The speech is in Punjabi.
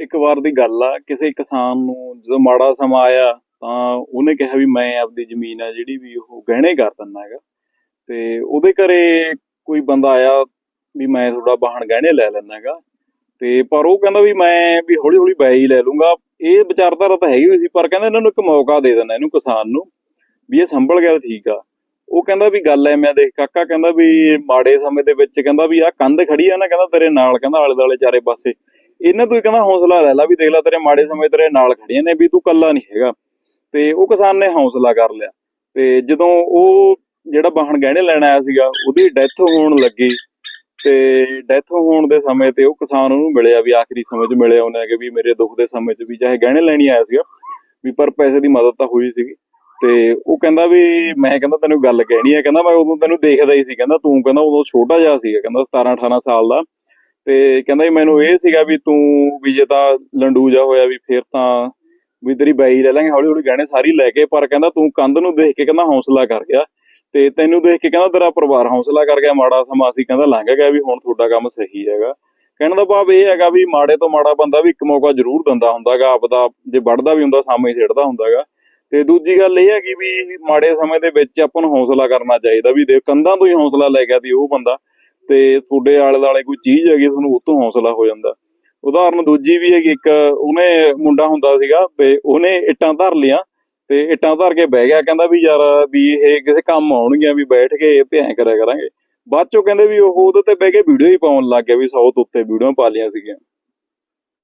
ਇੱਕ ਵਾਰ ਦੀ ਗੱਲ ਆ, ਕਿਸੇ ਕਿਸਾਨ ਨੂੰ ਜਦੋਂ ਮਾੜਾ ਸਮਾਂ ਆਇਆ ਤਾਂ ਉਹਨੇ ਕਿਹਾ ਵੀ ਮੈਂ ਆਪਦੀ ਜ਼ਮੀਨ ਆ ਜਿਹੜੀ ਵੀ ਉਹ ਗਹਿਣੇ ਕਰ ਦਿੰਦਾ ਹੈਗਾ। ਤੇ ਉਹਦੇ ਘਰੇ ਕੋਈ ਬੰਦਾ ਆਇਆ ਵੀ ਮੈਂ ਤੁਹਾਡਾ ਵਾਹਣ ਗਹਿਣੇ ਲੈ ਲੈਣਾ ਹੈਗਾ। ਤੇ ਪਰ ਉਹ ਕਹਿੰਦਾ ਵੀ ਮੈਂ ਵੀ ਹੌਲੀ ਹੌਲੀ ਬੈ ਹੀ ਲੈ ਲੂੰਗਾ। ਇਹ ਵਿਚਾਰਧਾਰਾ ਤਾਂ ਹੈਗੀ ਹੋਈ ਸੀ, ਪਰ ਕਹਿੰਦਾ ਇਹਨਾਂ ਨੂੰ ਇੱਕ ਮੌਕਾ ਦੇ ਦੇਣਾ ਇਹਨੂੰ ਕਿਸਾਨ ਨੂੰ ਵੀ ਇਹ ਸੰਭਲ ਗਿਆ ਤਾਂ ਠੀਕ ਆ। ਉਹ ਕਹਿੰਦਾ ਵੀ ਗੱਲ ਐ, ਮੈਂ ਦੇਖ ਕਾਕਾ ਕਹਿੰਦਾ ਵੀ ਮਾੜੇ ਸਮੇਂ ਦੇ ਵਿੱਚ ਕਹਿੰਦਾ ਵੀ ਆਹ ਕੰਧ ਖੜੀ ਆ ਨਾ, ਕਹਿੰਦਾ ਤੇਰੇ ਨਾਲ, ਕਹਿੰਦਾ ਆਲੇ ਦੁਆਲੇ ਚਾਰੇ ਪਾਸੇ। ਇਹਨਾਂ ਤੋਂ ਹੀ ਕਹਿੰਦਾ ਹੌਸਲਾ ਲੈ ਲੈ ਵੀ ਦੇਖ ਲੈ ਤੇਰੇ ਮਾੜੇ ਸਮੇਂ ਤੇਰੇ ਨਾਲ ਖੜੀਆਂ ਨੇ ਵੀ ਤੂੰ ਕੱਲਾ ਨਹੀਂ ਹੈਗਾ। ਤੇ ਉਹ ਕਿਸਾਨ ਨੇ ਹੌਸਲਾ ਕਰ ਲਿਆ। ਤੇ ਜਦੋਂ ਉਹ ਜਿਹੜਾ ਵਾਹਣ ਗਹਿਣੇ ਲੈਣ ਆਇਆ ਸੀਗਾ, ਉਹਦੀ ਡੈਥ ਹੋਣ ਲੱਗੀ। ਤੇ ਡੈਥ ਹੋਣ ਦੇ ਸਮੇਂ ਤੇ ਉਹ ਕਿਸਾਨ ਉਹਨੂੰ ਮਿਲਿਆ ਵੀ ਆਖਰੀ ਸਮੇਂ 'ਚ ਮਿਲਿਆ ਉਹਨੇ ਕਿ ਵੀ ਮੇਰੇ ਦੁੱਖ ਦੇ ਸਮੇਂ 'ਚ ਵੀ ਚਾਹੇ ਗਹਿਣੇ ਲੈਣੀ ਆਇਆ ਸੀਗਾ, ਵੀ ਪਰ ਪੈਸੇ ਦੀ ਮਦਦ ਤਾਂ ਹੋਈ ਸੀਗੀ। ਤੇ ਉਹ ਕਹਿੰਦਾ ਵੀ ਮੈਂ ਕਹਿੰਦਾ ਤੈਨੂੰ ਗੱਲ ਕਹਿਣੀ ਹੈ ਕਹਿੰਦਾ ਮੈਂ ਉਦੋਂ ਤੈਨੂੰ ਦੇਖਦਾ ਹੀ ਸੀ, ਕਹਿੰਦਾ ਤੂੰ ਕਹਿੰਦਾ ਉਦੋਂ ਛੋਟਾ ਜਿਹਾ ਸੀਗਾ, ਕਹਿੰਦਾ 17 18 ਸਾਲ ਦਾ। ਤੇ ਕਹਿੰਦਾ ਵੀ ਮੈਨੂੰ ਇਹ ਸੀਗਾ ਵੀ ਤੂੰ ਵੀ ਜੇ ਤਾਂ ਲੰਡੂ ਜਾ ਹੋਇਆ ਵੀ ਫੇਰ ਤਾਂ ਵੀ ਤੇਰੀ ਬਾਈ ਲੈ ਲਾਂਗੇ ਹੌਲੀ ਹੌਲੀ ਗਹਿਣੇ ਸਾਰੀ ਲੈ ਕੇ, ਪਰ ਕਹਿੰਦਾ ਤੂੰ ਕੰਧ ਨੂੰ ਦੇਖ ਕੇ ਕਹਿੰਦਾ ਹੌਸਲਾ ਕਰ ਗਿਆ ਤੇ ਤੈਨੂੰ ਦੇਖ ਕੇ ਕਹਿੰਦਾ ਤੇਰਾ ਪਰਿਵਾਰ ਹੌਸਲਾ ਕਰ ਗਿਆ, ਮਾੜਾ ਸਮਾਂ ਸੀ ਕਹਿੰਦਾ ਲੰਘ ਗਿਆ ਵੀ ਹੁਣ ਤੁਹਾਡਾ ਕੰਮ ਸਹੀ ਹੈਗਾ। ਕਹਿਣ ਦਾ ਭਾਵ ਇਹ ਹੈਗਾ ਵੀ ਮਾੜੇ ਤੋਂ ਮਾੜਾ ਬੰਦਾ ਵੀ ਇੱਕ ਮੌਕਾ ਜ਼ਰੂਰ ਦਿੰਦਾ ਹੁੰਦਾਗਾ, ਆਪਦਾ ਜੇ ਵੱਢਦਾ ਵੀ ਹੁੰਦਾ ਸਾਹਮਣੇ ਛੇੜਦਾ ਹੁੰਦਾਗਾ। ਤੇ ਦੂਜੀ ਗੱਲ ਇਹ ਹੈਗੀ ਵੀ ਮਾੜੇ ਸਮੇਂ ਦੇ ਵਿੱਚ ਆਪਾਂ ਨੂੰ ਹੌਸਲਾ ਕਰਨਾ ਚਾਹੀਦਾ ਵੀ ਦੇ, ਕੰਧਾਂ ਤੋਂ ਹੀ ਹੌਸਲਾ ਲੈ ਗਿਆ ਸੀ ਉਹ ਬੰਦਾ। ਤੇ ਤੁਹਾਡੇ ਆਲੇ ਦੁਆਲੇ ਕੋਈ ਚੀਜ਼ ਹੈਗੀ, ਤੁਹਾਨੂੰ ਉਹ ਤੋਂ ਹੌਸਲਾ ਹੋ ਜਾਂਦਾ। ਉਦਾਹਰਨ ਦੂਜੀ ਵੀ ਹੈਗੀ, ਇੱਕ ਉਹਨੇ ਮੁੰਡਾ ਹੁੰਦਾ ਸੀਗਾ ਤੇ ਉਹਨੇ ਇੱਟਾਂ ਧਰ ਲਿਆ ਤੇ ਇੱਟਾਂ ਧਰ ਕੇ ਬਹਿ ਗਿਆ, ਕਹਿੰਦਾ ਵੀ ਯਾਰ ਵੀ ਇਹ ਕਿਸੇ ਕੰਮ ਆਉਣਗੀਆਂ, ਵੀ ਬੈਠ ਕੇ ਇਹ ਤੇ ਐਂ ਕਰਿਆ ਕਰਾਂਗੇ। ਬਾਅਦ ਚੋਂ ਕਹਿੰਦੇ ਵੀ ਉਹ ਉਹਦੇ ਤੇ ਬਹਿ ਕੇ ਵੀਡੀਓ ਹੀ ਪਾਉਣ ਲੱਗ ਗਿਆ ਵੀ 100 ਤੋਂ ਉੱਤੇ ਵੀਡੀਓ ਪਾ ਲਈਆਂ ਸੀਗੀਆਂ।